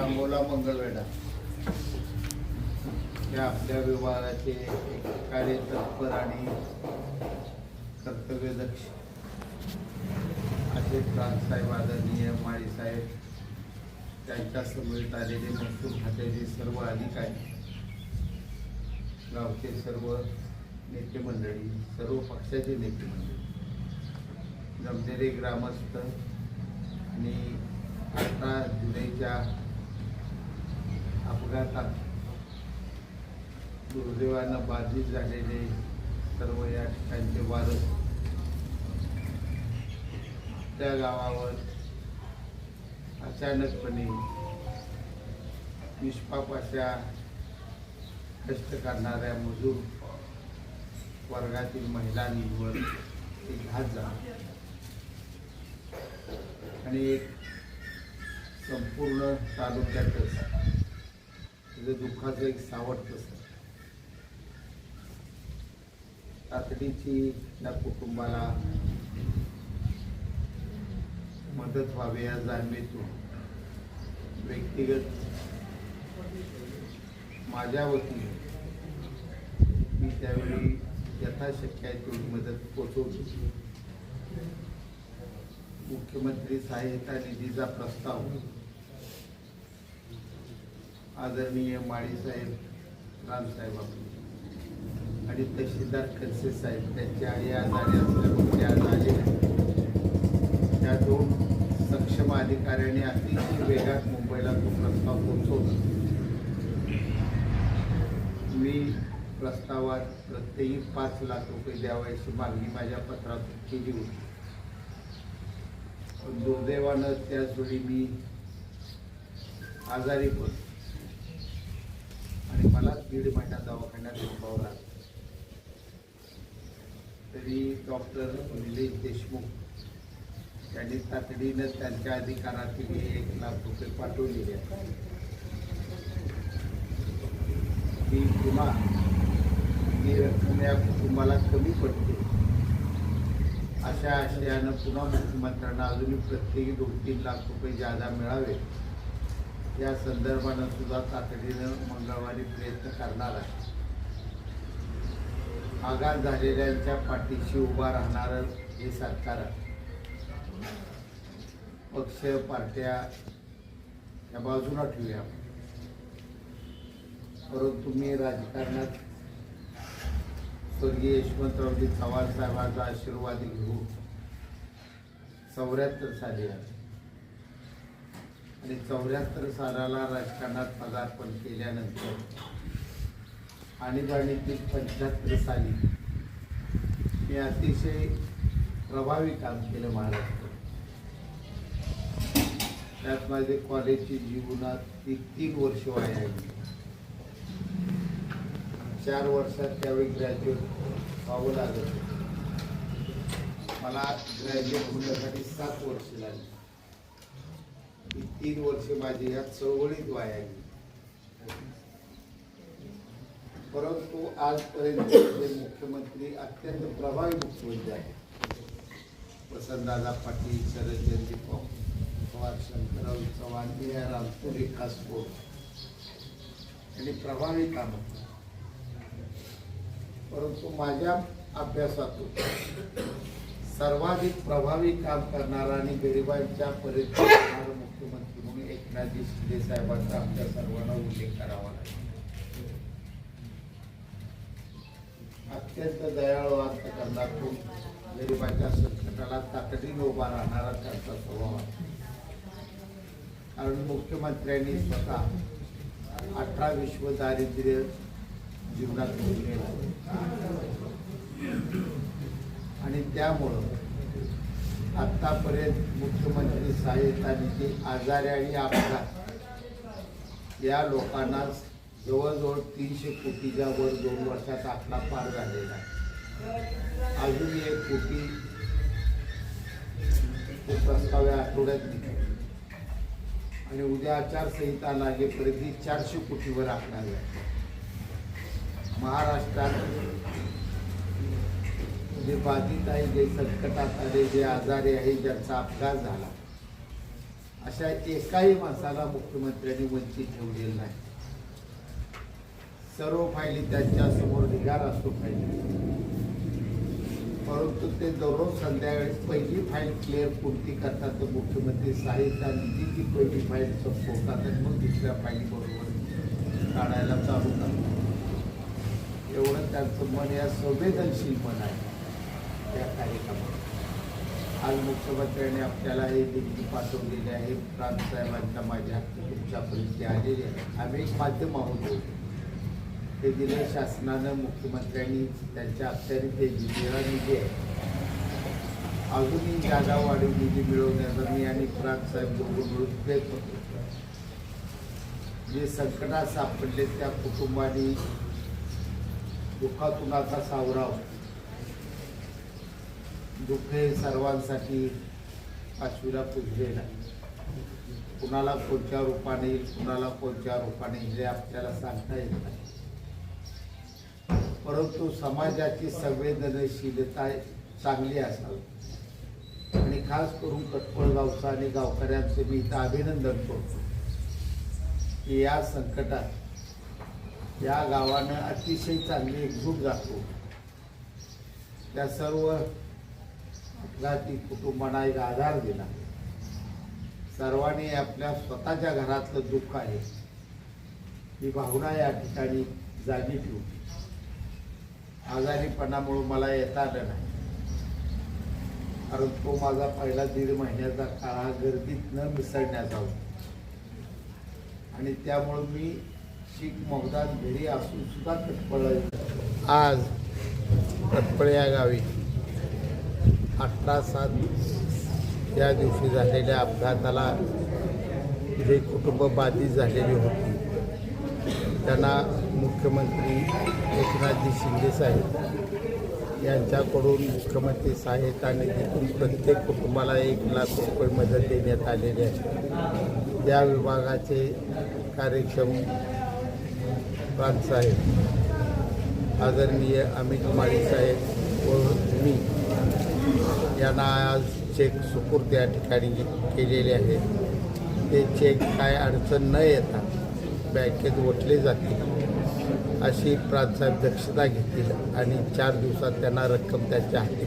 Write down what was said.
सांगोला मंगळवेढा. या आपल्या विभागाचे कार्यतत्पर आणि कर्तव्यदक्ष असे प्रांतसाहेब आदरणीय माळीसाहेब त्यांच्या समवेत आलेले महसूल खात्याचे सर्व अधिकारी गावचे सर्व नेते मंडळी सर्व पक्षाचे नेते मंडळी जमलेले ग्रामस्थ आणि अठरा जुलैच्या अपघातात दुर्दैवानं बाधित झालेले सर्व या ठिकाणचे वारस त्या गावावर अचानकपणे निष्पाप अशा कष्ट करणाऱ्या मजूर वर्गातील महिलांवर एक घात झाला. आणि एक संपूर्ण तालुक्यातच त्याचं दुःखाचं एक सावट तसं तातडीची त्या कुटुंबाला मदत व्हावी या जाणीवेतून व्यक्तिगत माझ्या वतीने मी त्यावेळी यथाशक्य आहे तेवढी मदत पोचवली मुख्यमंत्री सहाय्यता निधीचा प्रस्ताव आदरणीय माळीसाहेब रामसाहेब आपले. आणि तहसीलदार खडसे साहेब त्यांची आई आजारी असल्यामुळे ते आज आले त्या दोन सक्षम अधिकाऱ्यांनी अतिशय वेगात मुंबईला तो प्रस्ताव पोहोचवला. मी प्रस्तावात प्रत्येकी पाच लाख रुपये द्यावायची मागणी माझ्या पत्रात केली होती. पण दुर्दैवानं त्याचवेळी मी आजारी पडलो. आणि मला दीड महिना दवाखान्यात थांबावं लागलं. तरी डॉक्टर निलेश देशमुख यांनी तातडीनं त्यांच्या अधिकारातील एक लाख रुपये पाठवलेले आहेत. ही पुन्हा ही रक्कम या कुटुंबाला कमी पडते. अशा आशयानं पुन्हा मुख्यमंत्र्यांना अजूनही प्रत्येकी दोन तीन लाख रुपये जादा मिळावे या संदर्भानं सुद्धा तातडीनं मंगळवारी प्रयत्न करणार आहे. आघात झालेल्यांच्या पाठीशी उभा राहणारं हे सरकार आहे. पक्ष पार्ट्या या बाजूला ठेवूया. परंतु मी राजकारणात स्वर्गीय यशवंतरावजी चव्हाण साहेबांचा आशीर्वाद घेऊन चौऱ्याहत्तर साली आहे. आणि चौऱ्याहत्तर सालाला राजकारणात पदार्पण केल्यानंतर आणीबाणीतील पंच्याहत्तर साली मी अतिशय प्रभावी काम केलं महाराष्ट्र. त्यात माझे कॉलेजची जीवनात ती तीन वर्ष वाया चार वर्षात त्यावेळी ग्रॅज्युएट व्हावं लागत मला ग्रॅज्युएट होण्यासाठी सात वर्ष लागली. ही तीन वर्ष माझी या चळवळीत वाया गेली परंतु आजपर्यंत मुख्यमंत्री अत्यंत प्रभावी मुख्यमंत्री आहेत. वसंतदादा पाटील शरदचंद्र पवार शंकरराव चव्हाण ए आर रामपूर विकास यांनी प्रभावी काम परंतु माझ्या अभ्यासातून सर्वाधिक प्रभावी काम करणारा आणि गरिबांच्या परिस्थिती मुख्यमंत्री म्हणून एकनाथजी शिंदे साहेबांचा आमच्या सर्वांना उल्लेख करावा लागेल. अत्यंत दयाळू अंतकरणातून गरिबांच्या संकटाला तातडीने उभा राहणारा त्यांचा स्वभाव कारण मुख्यमंत्र्यांनी स्वतः अठरा विश्व दारिद्र्य जीवनात भोगलेला आणि त्यामुळं आतापर्यंत मुख्यमंत्री सहाय्यता निधी आजारी आणि अपघात या लोकांना जवळजवळ तीनशे कोटीच्या वर दोन वर्षात आकडा पार झालेला आहे. अजून एक कोटी प्रस्ताव्या प्रस्ताव या आठवड्यात आणि उद्या आचारसंहिता लागेपर्यंत ही चारशे कोटीवर आखणार आहे. महाराष्ट्रात जे बाधित आहे जे संकटात आले जे आजारी आहे ज्यांचा अपघात झाला अशा एकाही माणसाला मुख्यमंत्र्यांनी वंचित ठेवलेलं नाही. सर्व फायली त्यांच्यासमोर निघार असतो फायली. परंतु ते दररोज संध्याकाळी पहिली फाईल क्लिअर कोणती करतात तर मुख्यमंत्री साहित्य निधी ती पहिली फाईल संपवतात आणि मग दुसऱ्या फाईलीबरोबर काढायला चालू करतात. एवढं त्यांचं मन या संवेदनशील मन आहे. त्या कार्यक्रमात. आज मुख्यमंत्र्यांनी आपल्याला हे देणगी पाठवलेली आहे. प्रांतसाहेबांच्या माझ्या तुमच्यापर्यंत आलेले आहे. आम्ही एक माध्यम आहोत. ते दिले शासनानं मुख्यमंत्र्यांनी त्यांच्या अखत्यारी ते दिलेला निधी आहे. अजूनही जागा वाढीव निधी मिळवण्याचा मी आणि प्रांतसाहेब दोघं मिळून प्रयत्न करतो जे संकटात सापडले त्या कुटुंबाने दुःखातून आता सावराव. दुःख सर्वांसाठी पाचवीला पूजले नाही कुणाला कोणत्या रूपाने येईल कुणाला कोणत्या रूपाने येईल हे आपल्याला सांगता येत नाही. परंतु समाजाची संवेदनशीलता चांगली असावी. आणि खास करून कटपळ गावचं आणि गावकऱ्यांचं मी इथं अभिनंदन करतो. की या संकटात या गावानं अतिशय चांगली एकजूट जातो. त्या सर्व अपघाती कुटुंबांना एक आधार दिला. सर्वांनी आपल्या स्वतःच्या घरातलं दुःख आहे. ही भावना या ठिकाणी जागी ठेवली. आजारीपणामुळे मला येता आलं नाही. कारण तो माझा पहिला दीड महिन्याचा काळ हा गर्दीत न मिसळण्याचा होता. आणि त्यामुळं मी शीख मोहदान घरी असून सुद्धा कटपळ आज कटपळ या गावी. अठरा सात या दिवशी झालेल्या अपघाताला जे कुटुंब बाधित झालेली होती त्यांना मुख्यमंत्री एकनाथजी शिंदे साहेब यांच्याकडून मुख्यमंत्री सहायता निधीतून प्रत्येक कुटुंबाला एक लाख रुपये मदत देण्यात आलेली आहे. या विभागाचे कार्यक्षम प्रांतसाहेब आदरणीय अमित माळी साहेब व मी यांना आज चेक सुपूर्द या ठिकाणी केलेले आहे. ते चेक काय अडचण न येता बँकेत ओतले जातील अशी प्रांतसाहेब दक्षता घेतील आणि चार दिवसात त्यांना रक्कम त्यांच्या हाती